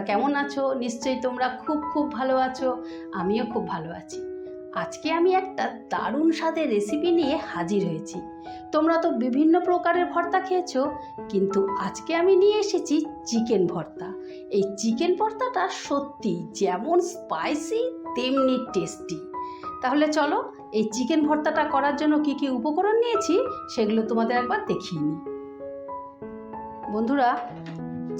তোমরা কেমন আছো? নিশ্চয়ই তোমরা খুব খুব ভালো আছো। আমিও খুব ভালো আছি। আজকে আমি একটা দারুণ স্বাদের রেসিপি নিয়ে হাজির হয়েছি। তোমরা তো বিভিন্ন প্রকারের ভর্তা খেয়েছো, কিন্তু আজকে আমি নিয়ে এসেছি চিকেন ভর্তা। এই চিকেন ভর্তাটা সত্যি যেমন স্পাইসি তেমনি টেস্টি তাহলে চলো, এই চিকেন ভর্তাটা করার জন্য কি কি উপকরণ নিয়েছি, সেগুলো তোমাদের একবার দেখিয়ে নিই। বন্ধুরা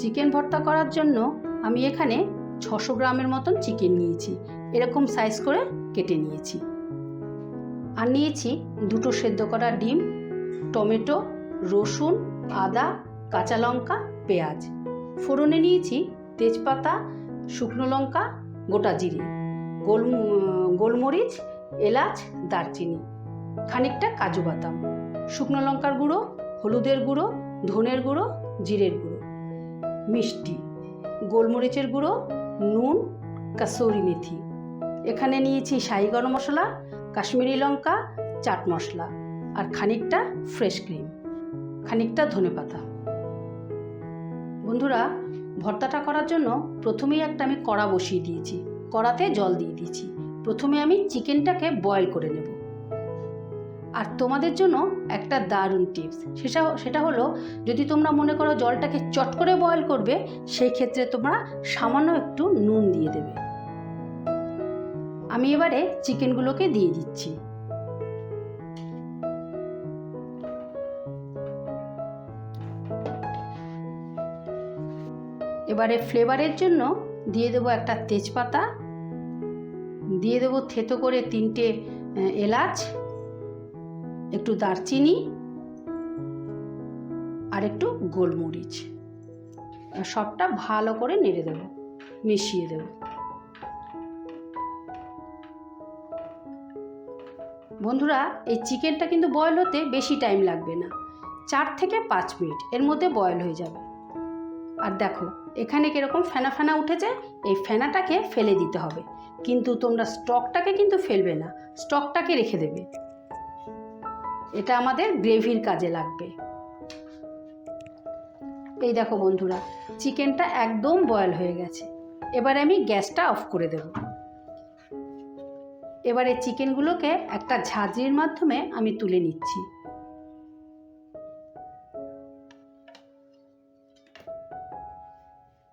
চিকেন ভর্তা করার জন্য আমি এখানে ছশো গ্রামের মতন চিকেন নিয়েছি। এরকম সাইজ করে কেটে নিয়েছি। আর নিয়েছি দুটো সেদ্ধ করা ডিম, টমেটো, রসুন, আদা, কাঁচা লঙ্কা, পেঁয়াজ। ফোড়নে নিয়েছি তেজপাতা, শুকনো লঙ্কা, গোটা জিরে, গোল গোলমরিচ, এলাচ, দারচিনি, খানিকটা কাজু বাদাম, শুকনো লঙ্কার গুঁড়ো, হলুদের গুঁড়ো, ধনের গুঁড়ো, জিরের গুঁড়ো। মিষ্টি। গোলমরিচের গুঁড়ো, নুন, কাসৌরি মেথি। এখানে নিয়েছি শাহি গরম মশলা, কাশ্মীরি লঙ্কা, চাট মশলা আর খানিকটা ফ্রেশ ক্রিম, খানিকটা ধনেপাতা বন্ধুরা, ভর্তাটা করার জন্য প্রথমেই একটা আমি কড়া বসিয়ে দিয়েছি। কড়াতে জল দিয়ে দিয়েছি। প্রথমে আমি চিকেনটাকে বয়েল করে নেব। আর তোমাদের জন্য একটা দারুণ টিপস। সেটা সেটা হলো, যদি তোমরা মনে করো জলটাকে চট করে বয়েল করবে সেই ক্ষেত্রে তোমরা সামান্য একটু নুন দিয়ে দেবে। আমি এবারে চিকেনগুলোকে দিয়ে দিচ্ছি। এবারে ফ্লেভারের জন্য দিয়ে দেবো একটা তেজপাতা। দিয়ে দেবো থেতো করে তিনটে এলাচ। একটু দারচিনি আর একটু গোলমরিচ। সবটা ভালো করে নেড়ে দেবো, মিশিয়ে দেবো। বন্ধুরা, এই চিকেনটা কিন্তু বয়েল হতে বেশি টাইম লাগবে না। চার থেকে পাঁচ মিনিট, এর মধ্যে বয়েল হয়ে যাবে। আর দেখো, এখানে কীরকম ফেনা ফেনা উঠেছে, এই ফেনাটাকে ফেলে দিতে হবে। কিন্তু তোমরা স্টকটাকে কিন্তু ফেলবে না স্টকটাকে রেখে দেবে। এটা আমাদের গ্রেভির কাজে লাগবে। এই দেখো বন্ধুরা, চিকেনটা একদম বয়েল হয়ে গেছে। এবারে আমি গ্যাসটা অফ করে দেব। এবারে চিকেনগুলোকে একটা ঝাঁঝরির মাধ্যমে আমি তুলে নিচ্ছি।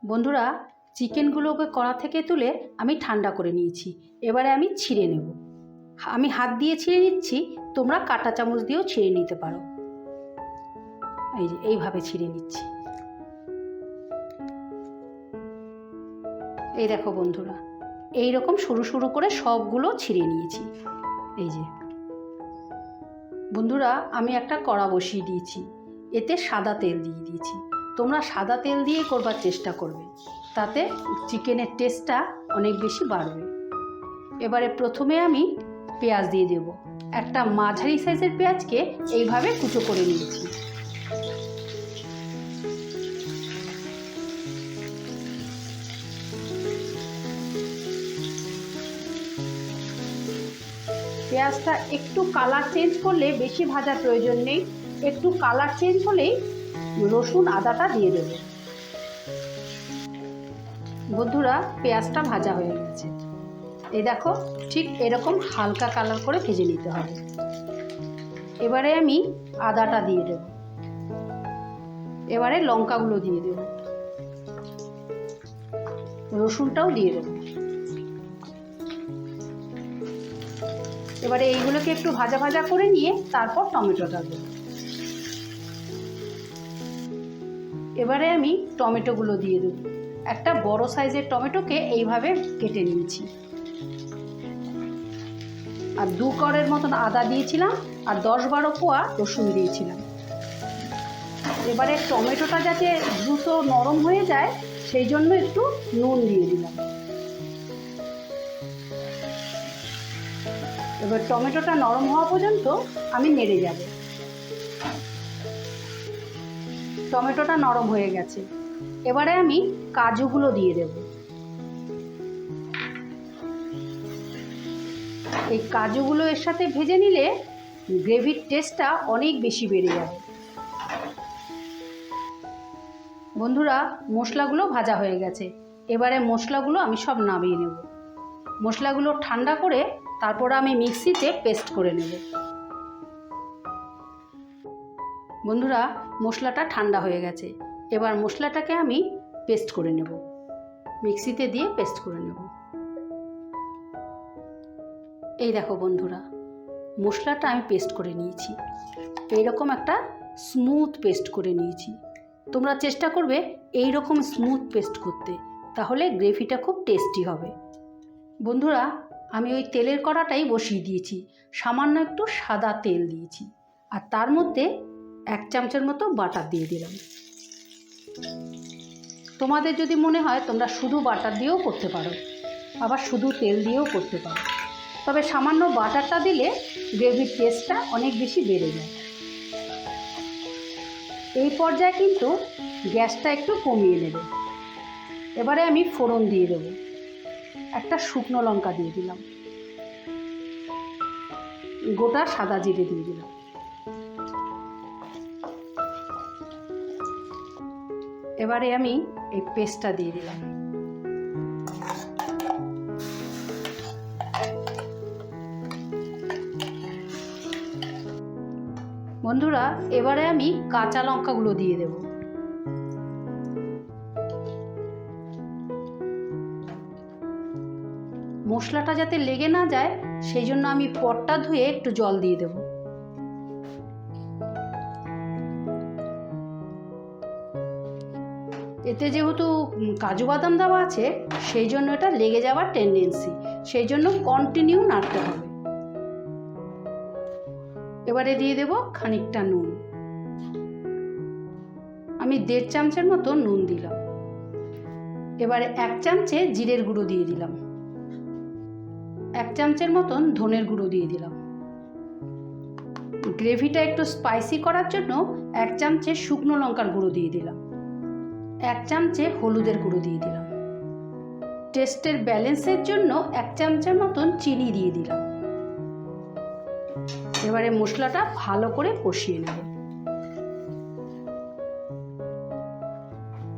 বন্ধুরা, চিকেনগুলোকে কড়া থেকে তুলে আমি ঠান্ডা করে নিয়েছি। এবারে আমি ছিঁড়ে নেব। আমি হাত দিয়ে ছিঁড়ে নিচ্ছি, তোমরা কাঁটা চামচ দিয়েও ছিঁড়ে নিতে পারো। এই যে, এইভাবে ছিঁড়ে নিচ্ছি। এই দেখো বন্ধুরা এই রকম সরু সরু করে সবগুলো ছিঁড়ে নিয়েছি। এই যে, বন্ধুরা, আমি একটা কড়া বসিয়ে দিয়েছি। এতে সাদা তেল দিয়ে দিয়েছি। তোমরা সাদা তেল দিয়ে করবার চেষ্টা করবে। তাতে চিকেনের টেস্টটা অনেক বেশি বাড়বে। এবারে প্রথমে আমি পেঁয়াজ দিয়ে দেব। একটা মাঝারি সাইজের পেঁয়াজকে এইভাবে কুচো করে নিয়েছি। পেঁয়াজটা একটু কালার চেঞ্জ করলে বেশি ভাজার প্রয়োজন নেই। একটু কালার চেঞ্জ হলেই রসুন আদাটা দিয়ে দেব। বন্ধুরা, পেঁয়াজটা ভাজা হয়ে গেছে। এই দেখো, ঠিক এরকম হালকা কালার করে ভেজে নিতে হবে। এবারে আমি আদাটা দিয়ে দেব। এবারে লঙ্কাগুলো দিয়ে দেব। রসুনটাও দিয়ে দেব। এবারে এইগুলোকে একটু ভাজা ভাজা করে নিয়ে তারপর টমেটোটা দেব। এবারে আমি টমেটোগুলো দিয়ে দেব। একটা বড় সাইজের টমেটোকে এইভাবে কেটে নিয়েছি। আর দু করের মতন আদা দিয়েছিলাম আর দশ বারো কোয়া রসুন দিয়েছিলাম। এবারে টমেটোটা যাতে দ্রুত নরম হয়ে যায়, সেই জন্য একটু নুন দিয়ে দিলাম। এবার টমেটোটা নরম হওয়া পর্যন্ত আমি নেড়ে যাব। টমেটোটা নরম হয়ে গেছে। এবারে আমি কাজুগুলো দিয়ে দেব। এই কাজুগুলো এর সাথে ভেজে নিলে গ্রেভির টেস্টটা অনেক বেশি বেড়ে যাবে বন্ধুরা, মশলাগুলো ভাজা হয়ে গেছে। এবারে মশলাগুলো আমি সব নামিয়ে নেব। মশলাগুলো ঠান্ডা করে তারপর আমি মিক্সিতে পেস্ট করে নেব। বন্ধুরা, মশলাটা ঠান্ডা হয়ে গেছে। এবার মশলাটাকে আমি পেস্ট করে নেব। মিক্সিতে দিয়ে পেস্ট করে নেব। এই দেখো বন্ধুরা, মশলাটা আমি পেস্ট করে নিয়েছি। এইরকম একটা স্মুথ পেস্ট করে নিয়েছি। তোমরা চেষ্টা করবে এই রকম স্মুথ পেস্ট করতে, তাহলে গ্রেভিটা খুব টেস্টি হবে। বন্ধুরা, আমি ওই তেলের কড়াটাই বসিয়ে দিয়েছি। সামান্য একটু সাদা তেল দিয়েছি। আর তার মধ্যে এক চামচের মতো বাটার দিয়ে দিলাম। তোমাদের যদি মনে হয় তোমরা শুধু বাটার দিয়েও করতে পারো, আবার শুধু তেল দিয়েও করতে পারো। তবে সামান্য বাটারটা দিলে গ্রেভির টেস্টটা অনেক বেশি বেড়ে যায়। এই পর্যায়ে কিন্তু গ্যাসটা একটু কমিয়ে নেবে। এবারে আমি ফোড়ন দিয়ে দেবো। একটা শুকনো লঙ্কা দিয়ে দিলাম। গোটা সাদা জিরে দিয়ে দিলাম। এবারে আমি এই পেস্টটা দিয়ে দিলাম। বন্ধুরা, এবারে আমি কাঁচা লঙ্কাগুলো দিয়ে দেব। মশলাটা যাতে লেগে না যায়, সেই জন্য আমি পটটা ধুয়ে একটু জল দিয়ে দেব। এতে যেহেতু কাজু বাদাম দেওয়া আছে, সেই জন্য এটা লেগে যাওয়ার টেন্ডেন্সি সেই জন্য কন্টিনিউ নাড়তে হবে। এবারে দিয়ে দেব খানিকটা নুন। আমি দেড় চামচের মতো নুন দিলাম। এবারে এক চামচে জিরের গুঁড়ো দিয়ে দিলাম। এক চামচের মতন ধনের গুঁড়ো দিয়ে দিলাম। গ্রেভিটা একটু স্পাইসি করার জন্য এক চামচে শুকনো লঙ্কার গুঁড়ো দিয়ে দিলাম। এক চামচে হলুদের গুঁড়ো দিয়ে দিলাম। টেস্টের ব্যালেন্সের জন্য এক চামচের মতন চিনি দিয়ে দিলাম। এবারে মশলাটা ভালো করে কষিয়ে নেব।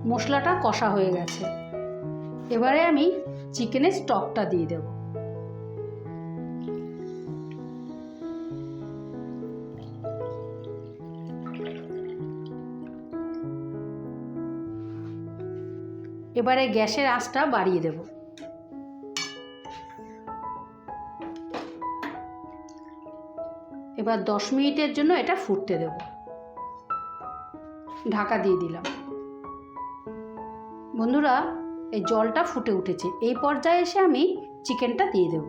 মশলাটা কষা হয়ে গেছে। এবারে আমি চিকেনের স্টকটা দিয়ে দেব। এবারে গ্যাসের আঁচটা বাড়িয়ে দেবো। এবার দশ মিনিটের জন্য এটা ফুটতে দেব। ঢাকা দিয়ে দিলাম। বন্ধুরা, এই জলটা ফুটে উঠেছে। এই পর্যায়ে এসে আমি চিকেনটা দিয়ে দেব।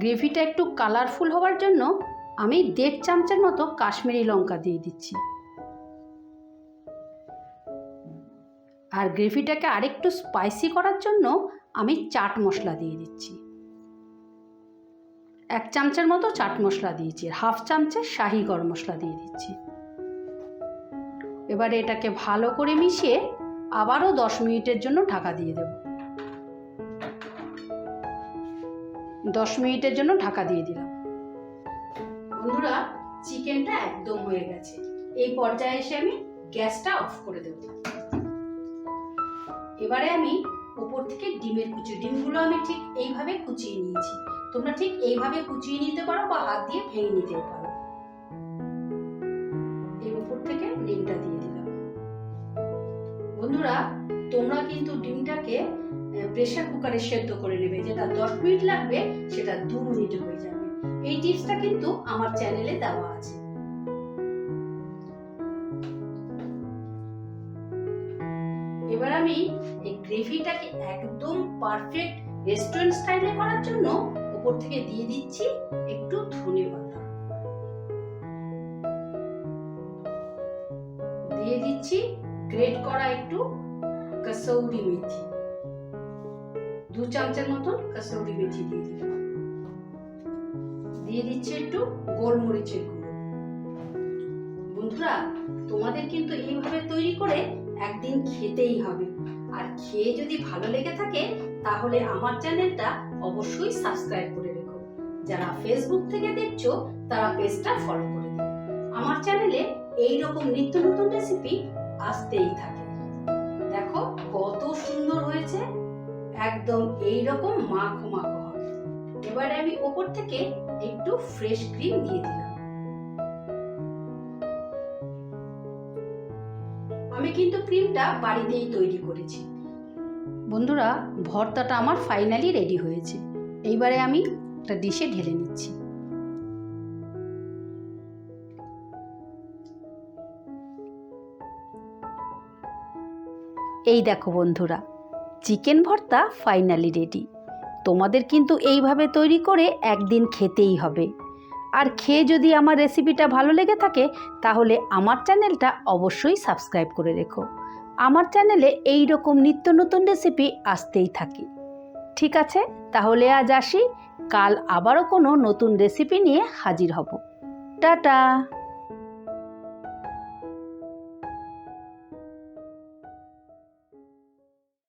গ্রেভিটা একটু কালারফুল হওয়ার জন্য আমি দেড় চামচের মতো কাশ্মীরি লঙ্কা দিয়ে দিচ্ছি। আর গ্রেভিটাকে আরেকটু স্পাইসি করার জন্য আমি চাট মশলা দিয়ে দিচ্ছি। এক চামচের মতো চাট মশলা দিয়েছি হাফ চামচের শাহি গরম মশলা দিয়ে দিচ্ছি। এবারে এটাকে ভালো করে মিশিয়ে আবারও দশ মিনিটের জন্য ঢাকা দিয়ে দেব। দশ মিনিটের জন্য ঢাকা দিয়ে দিলাম। বন্ধুরা, চিকেনটা একদম হয়ে গেছে। এই পর্যায়ে এসে আমি গ্যাসটা অফ করে দেব। এবারে আমি উপর থেকে ডিমের কুচি, ডিমগুলো আমি ঠিক এইভাবে কুচিয়ে নিয়েছি। তোমরা ঠিক এইভাবে কুচিয়ে নিতে পারো বা হাত দিয়ে ভেঙে নিতে পারো। এর উপর থেকে ডিমটা দিয়ে দিলাম। বন্ধুরা, তোমরা কিন্তু ডিমটাকে প্রেসার কুকারে সেদ্ধ করে নেবে। যেটা দশ মিনিট লাগবে, সেটা দু মিনিট হয়ে যাবে। এই টিপসটা কিন্তু আমার চ্যানেলে দেওয়া আছে। এবার আমি এই গ্রেভিটাকে একদম পারফেক্ট রেস্টুরেন্ট স্টাইলে করার জন্য উপর থেকে দিয়ে দিচ্ছি একটু ধনে পাতা। দিয়ে দিচ্ছি গ্রেট করা একটু কসৌরি মেথি। দু চামচের মতন কসৌরি মেথি দিয়ে দিলাম। দিয়ে দিচ্ছি একটু গোলমরিচের গুঁড়ো। বন্ধুরা, তোমাদের কিন্তু এইভাবে তৈরি করে একদিন খেতেই হবে। আর খেয়ে যদি ভালো লেগে থাকে, তাহলে আমার চ্যানেলটা অবশ্যই সাবস্ক্রাইব করে রেখো। যারা ফেসবুক থেকে দেখছ, তারা পেজটা ফলো করে দিও। আমার চ্যানেলে এই রকম নিত্য নতুন রেসিপি আসতেই থাকে। দেখো, কত সুন্দর হয়েছে। একদম এই রকম মাখো মাখো হবে। এবারে আমি ওপর থেকে একটু ফ্রেশ ক্রিম দিয়ে দিলাম। আমি কিন্তু ক্রিমটা বাড়িতেই তৈরি করেছি। বন্ধুরা, ভর্তাটা আমার ফাইনালি রেডি হয়েছে। এইবারে আমি একটা ডিশে ঢেলে নিচ্ছি। এই দেখো বন্ধুরা চিকেন ভর্তা ফাইনালি রেডি তোমাদের কিন্তু এইভাবে তৈরি করে একদিন খেতেই হবে। আর খেয়ে যদি আমার রেসিপিটা ভালো লেগে থাকে, তাহলে আমার চ্যানেলটা অবশ্যই সাবস্ক্রাইব করে রেখো। আমার চ্যানেলে এই রকম নিত্য নতুন রেসিপি আসতেই থাকে। ঠিক আছে? তাহলে আজ আসি। কাল আবারও কোনো নতুন রেসিপি নিয়ে হাজির হব। টাটা!